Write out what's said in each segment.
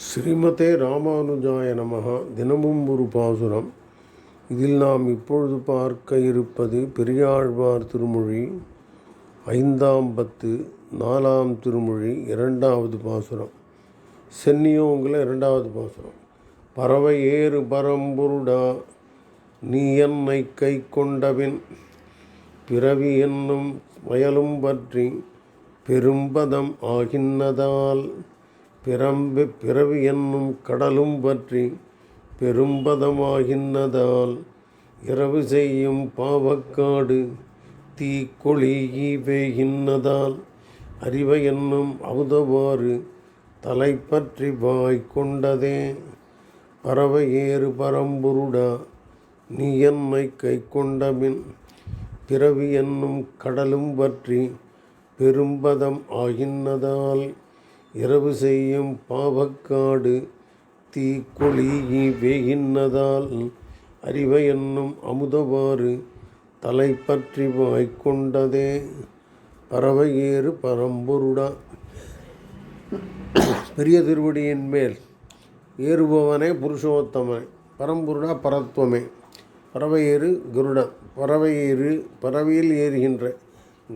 ஸ்ரீமதே ராமானுஜாய நமகா தினமும் ஒரு பாசுரம். இதில் நாம் இப்பொழுது பார்க்க இருப்பது பெரியாழ்வார் திருமொழி ஐந்தாம் பத்து நாலாம் திருமொழி இரண்டாவது பாசுரம். சென்னியோங்கில் இரண்டாவது பாசுரம். பறவை ஏறு பரம்பொருடா நீ என்னை கை கொண்டபின் பிறவி என்னும் வயலும் பற்றி பெரும்பதம் ஆகின்னதால் பிறம்பு பிறவி என்னும் கடலும் பற்றி பெரும்பதமாகின்னதால் இரவு செய்யும் பாவக்காடு தீக்கொழி பெய்கின்றதால் அறிவை என்னும் அவுதவாறு தலை பற்றி வாய் கொண்டதே பறவை ஏறு பரம்புருடா நீ என்னை கை கொண்டபின் பிறவி என்னும் கடலும் பற்றி பெரும்பதம் ஆகின்னதால் இரவு செய்யும் பாவக்காடு தீக்கொழி வேகின்னதால் அறிவை என்னும் அமுதவாறு தலை பற்றி வாய்க்கொண்டதே. பறவை ஏறு பரம்பொருடா. பெரிய திருவடியின் மேல் ஏறுபவனே புருஷோத்தமனே பரம்பொருடா பரத்துவமே பறவை ஏறு கருடன் பறவை ஏறு பறவையில் ஏறுகின்ற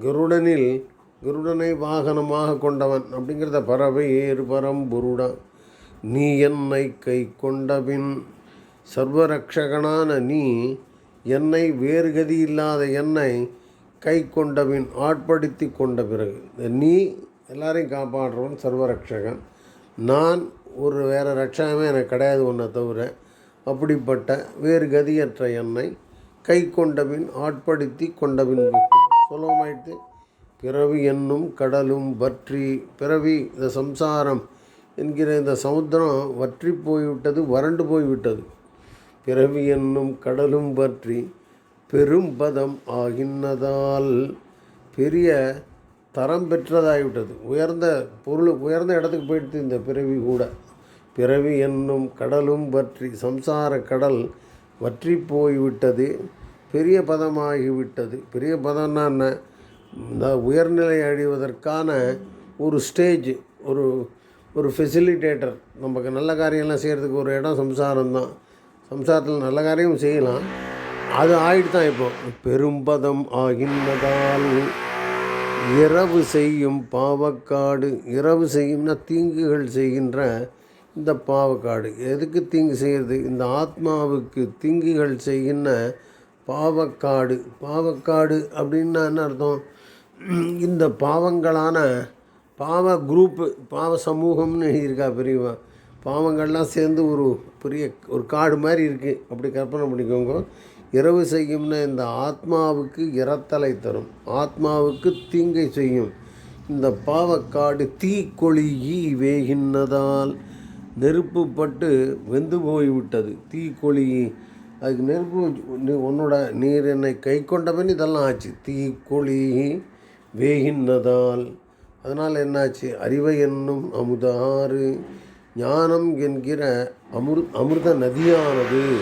கருடனில் கருடனை வாகனமாக கொண்டவன் அப்படிங்கிறத பறவை ஏறு பரம்பொருடா. நீ என்னை கை கொண்டபின் சர்வரக்ஷகனான நீ என்னை வேறு கதி இல்லாத என்னை கை கொண்டபின் ஆட்படுத்தி கொண்ட பிறகு. நீ எல்லாரையும் காப்பாற்றுறவன் சர்வரக்ஷகன். நான் ஒரு வேறு ரட்சகமே எனக்கு கிடையாது ஒன்றை தவிர. அப்படிப்பட்ட வேறு கதியற்ற என்னை கை கொண்டபின் ஆட்படுத்தி கொண்டபின். சுலபமாயிட்டு பிறவி என்னும் கடலும் வற்றி பிறவி இந்த சம்சாரம் என்கிற இந்த சமுத்திரம் வற்றி போய்விட்டது வறண்டு போய்விட்டது. பிறவி என்னும் கடலும் பற்றி பெரும்பதம் ஆகினதால் பெரிய தரம் பெற்றதாகிவிட்டது உயர்ந்த பொருள் உயர்ந்த இடத்துக்கு போயிடுது இந்த பிறவி கூட. பிறவி என்னும் கடலும் பற்றி சம்சார கடல் வற்றி போய்விட்டது பெரிய பதமாகிவிட்டது. பெரிய பதம்னா என்ன? இந்த உயர்நிலை அழிவதற்கான ஒரு ஸ்டேஜ் ஒரு ஒரு ஃபெசிலிட்டேட்டர் நமக்கு நல்ல காரியம்லாம் செய்கிறதுக்கு ஒரு இடம் சம்சாரம் தான் சம்சாரத்தில் நல்ல காரியம் செய்யலாம். அது ஆயிட்டு தான் இப்போ. பெரும்பதம் ஆகின்றதால் இரவு செய்யும் பாவக்காடு இரவு செய்யும்னா தீங்குகள் செய்கின்ற இந்த பாவக்காடு. எதுக்கு தீங்கு செய்கிறது இந்த ஆத்மாவுக்கு தீங்குகள் செய்கின்ற பாவக்காடு. பாவக்காடு அப்படின்னா என்ன அர்த்தம்? இந்த பாவங்களான பாவ குரூப்பு பாவ சமூகம்னு எழுதியிருக்கா பெரியவா? பாவங்கள்லாம் சேர்ந்து ஒரு பெரிய ஒரு காடு மாதிரி இருக்குது அப்படி கற்பனை பண்ணிக்கோங்க. இரவு செய்யும்னா இந்த ஆத்மாவுக்கு இரத்தலை தரும். ஆத்மாவுக்கு தீங்கை செய்யும். இந்த பாவக்காடு தீக்கொளியி வேகின்னதால் நெருப்பு பட்டு வெந்து போய்விட்டது. தீக்கொளி அதுக்கு நெருப்பு உன்னோட நீர் என்னை கை கொண்டவன் இதெல்லாம் ஆச்சு. தீக்கொழி வேகின்றதால் அதனால் என்னாச்சு? அறிவை என்னும் அமுதாறு ஞானம் என்கிற அமிர் அமிர்த நதியானது.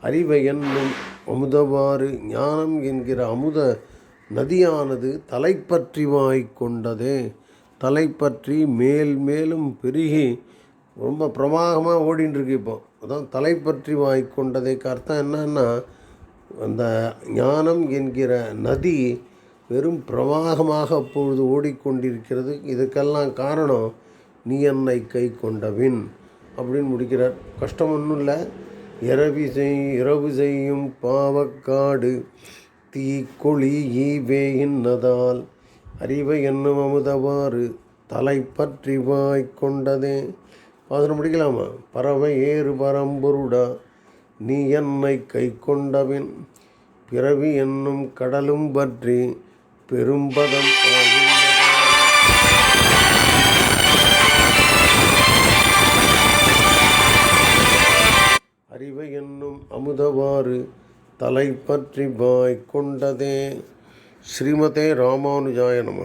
அறிவை என்னும் அமுதவாறு ஞானம் என்கிற அமுத நதியானது தலைப்பற்றி வாய்க்கொண்டது. தலைப்பற்றி மேல் மேலும் பெருகி ரொம்ப பிரமாகமாக ஓடின்னு இப்போ. அதான் தலைப்பற்றி வாய்க் அர்த்தம் என்னன்னா அந்த ஞானம் என்கிற நதி வெறும் பிரவாகமாக அப்பொழுது ஓடிக்கொண்டிருக்கிறது. இதுக்கெல்லாம் காரணம் நீ என்னை கை கொண்டவின் அப்படின்னு முடிக்கிறார். கஷ்டம் ஒன்றும் இல்லை. இரவி செய் இரவு செய்யும் பாவக்காடு தீக்கொழி ஈவே இன்னதால். அறிவை என்னும் அமுதவாறு தலை பற்றி வாய் கொண்டதே. பாசனம் முடிக்கலாமா? பறவை ஏறு பரம்பொருடா நீ என்னை கை கொண்டவின். பிறவி என்னும் கடலும் பற்றி பெரும்பதம் அறிவை என்னும் அமுதவாறு தலை பற்றி கொண்டதே ஸ்ரீமதே ராமானுஜாய நம.